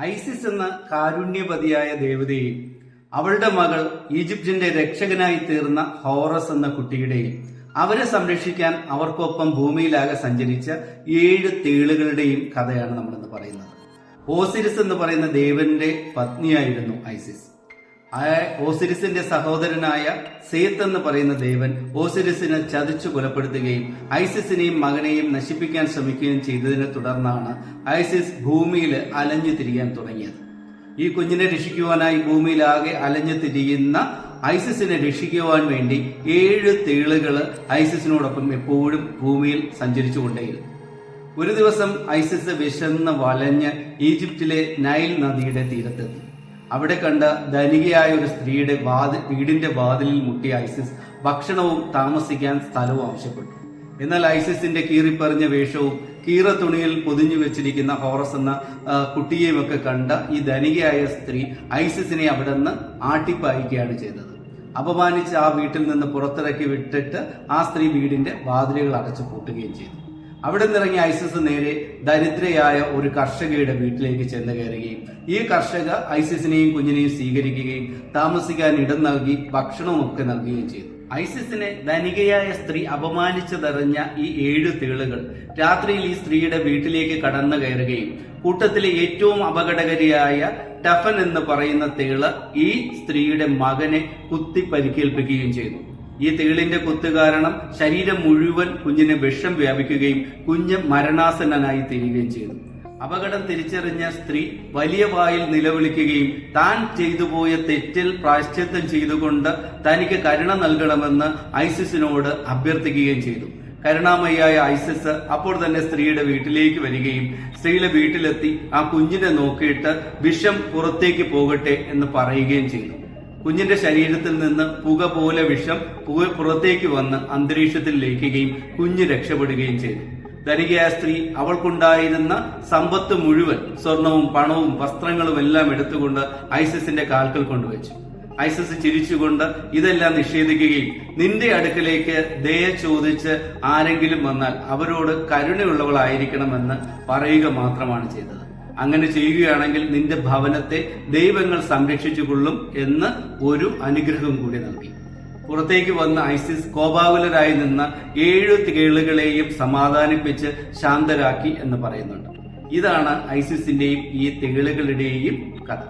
ISIS എന്ന കാരുണ്യപതിയായ ദേവതയെയും അവളുടെ മകൾ ഈജിപ്തിന്റെ രക്ഷകനായി തീർന്ന ഹോറസ് എന്ന കുട്ടിയുടെയും അവരെ സംരക്ഷിക്കാൻ അവർക്കൊപ്പം ഭൂമിയിലാകെ സഞ്ചരിച്ച ഏഴ് തേളുകളുടെയും കഥയാണ് നമ്മളിന്ന് പറയുന്നത്. ഓസിരിസ് എന്ന് പറയുന്ന ദേവന്റെ പത്നിയായിരുന്നു ഐസിസ്. ഓസിരിസിന്റെ സഹോദരനായ സേത്ത് എന്ന് പറയുന്ന ദേവൻ ഓസിരിസിനെ ചതിച്ചു കൊലപ്പെടുത്തുകയും ഐസിസിനെയും മകനെയും നശിപ്പിക്കാൻ ശ്രമിക്കുകയും ചെയ്തതിനെ തുടർന്നാണ് ഐസിസ് ഭൂമിയിൽ അലഞ്ഞു തിരിയാൻ തുടങ്ങിയത്. ഈ കുഞ്ഞിനെ രക്ഷിക്കുവാനായി ഭൂമിയിലാകെ അലഞ്ഞു തിരിയുന്ന ഐസിസിനെ രക്ഷിക്കുവാൻ വേണ്ടി ഏഴ് തേളുകൾ ഐസിസിനോടൊപ്പം എപ്പോഴും ഭൂമിയിൽ സഞ്ചരിച്ചുകൊണ്ടേയിരുന്നു ഒരു ദിവസം ഐസിസ് വിശന്ന് വലഞ്ഞ് ഈജിപ്തിലെ നൈൽ നദിയുടെ തീരത്തെത്തി. അവിടെ കണ്ട ധനികയായ ഒരു സ്ത്രീയുടെ വാതിൽ വീടിന്റെ വാതിലിൽ മുട്ടിയ ഐസിസ് ഭക്ഷണവും താമസിക്കാൻ സ്ഥലവും ആവശ്യപ്പെട്ടു. എന്നാൽ ഐസിസിന്റെ കീറിപ്പറിഞ്ഞ വേഷവും കീറ തുണിയിൽ പൊതിഞ്ഞു വെച്ചിരിക്കുന്ന ഹോറസ് എന്ന ആ, കുട്ടിയെയും ഒക്കെ കണ്ട ഈ ധനികയായ സ്ത്രീ ഐസിസിനെ അവിടെ നിന്ന് ആട്ടിപ്പായിക്കുകയാണ് ചെയ്തത്. അപമാനിച്ച് ആ വീട്ടിൽ നിന്ന് പുറത്തിറക്കി വിട്ടിട്ട് ആ സ്ത്രീ വീടിന്റെ വാതിലുകൾ അടച്ചു പൂട്ടുകയും ചെയ്തു. അവിടെ നിന്നിറങ്ങി ഐസിസ് നേരെ ദരിദ്രയായ ഒരു കർഷകയുടെ വീട്ടിലേക്ക് ചെന്ന് കയറുകയും ഈ കർഷക ഐസിസിനെയും കുഞ്ഞിനെയും സ്വീകരിക്കുകയും താമസിക്കാൻ ഇടം നൽകി ഭക്ഷണവും ഒക്കെ നൽകുകയും ചെയ്തു. ഐസിസിനെ ധനികയായ സ്ത്രീ അപമാനിച്ചതറിഞ്ഞ ഈ ഏഴ് തേളുകൾ രാത്രിയിൽ ഈ സ്ത്രീയുടെ വീട്ടിലേക്ക് കടന്നു കയറുകയും കൂട്ടത്തിലെ ഏറ്റവും അപകടകരിയായ ടഫൻ എന്ന് പറയുന്ന തേൾ ഈ സ്ത്രീയുടെ മകനെ കുത്തി പരിക്കേൽപ്പിക്കുകയും ചെയ്തു. ഈ തേളിന്റെ കൊത്ത് കാരണം ശരീരം മുഴുവൻ കുഞ്ഞിന് വിഷം വ്യാപിക്കുകയും കുഞ്ഞ് മരണാസന്നനായി തീരുകയും ചെയ്തു. അപകടം തിരിച്ചറിഞ്ഞ സ്ത്രീ വലിയ വായിൽ നിലവിളിക്കുകയും താൻ ചെയ്തു പോയ തെറ്റിൽ പ്രായശ്ചിത്തം ചെയ്തുകൊണ്ട് തനിക്ക് കരുണ നൽകണമെന്ന് ഐസിസിനോട് അഭ്യർത്ഥിക്കുകയും ചെയ്തു. കരുണാമയായ ഐസിസ് അപ്പോൾ തന്നെ സ്ത്രീയുടെ വീട്ടിലേക്ക് വരികയും സ്ത്രീയുടെ വീട്ടിലെത്തി ആ കുഞ്ഞിനെ നോക്കിയിട്ട് വിഷം പുറത്തേക്ക് പോകട്ടെ എന്ന് പറയുകയും ചെയ്തു. കുഞ്ഞിന്റെ ശരീരത്തിൽ നിന്ന് പുക പോലെ വിഷം പുക പുറത്തേക്ക് വന്ന് അന്തരീക്ഷത്തിൽ ലയിക്കുകയും കുഞ്ഞ് രക്ഷപ്പെടുകയും ചെയ്തു. ധനികയായ സ്ത്രീ അവൾക്കുണ്ടായിരുന്ന സമ്പത്ത് മുഴുവൻ സ്വർണവും പണവും വസ്ത്രങ്ങളും എല്ലാം എടുത്തുകൊണ്ട് ഐസിസിന്റെ കാൽക്കൽ കൊണ്ടുവച്ചു. ഐസസ് ചിരിച്ചുകൊണ്ട് ഇതെല്ലാം നിഷേധിക്കുകയും നിന്റെ അടുക്കലേക്ക് ദയ ചോദിച്ച് ആരെങ്കിലും വന്നാൽ അവരോട് കരുണയുള്ളവളായിരിക്കണമെന്ന് പറയുക മാത്രമാണ് ചെയ്തത്. അങ്ങനെ ചെയ്യുകയാണെങ്കിൽ നിന്റെ ഭവനത്തെ ദൈവങ്ങൾ സംരക്ഷിച്ചുകൊള്ളും എന്ന് ഒരു അനുഗ്രഹം കൂടി നൽകി. പുറത്തേക്ക് വന്ന ഐസിസ് കോപാകുലരായി നിന്ന ഏഴു കേളുകളെയും സമാധാനിപ്പിച്ച് ശാന്തരാക്കി എന്ന് പറയുന്നുണ്ട്. ഇതാണ് ഐസിസിന്റെയും ഈ തേളുകളുടെയും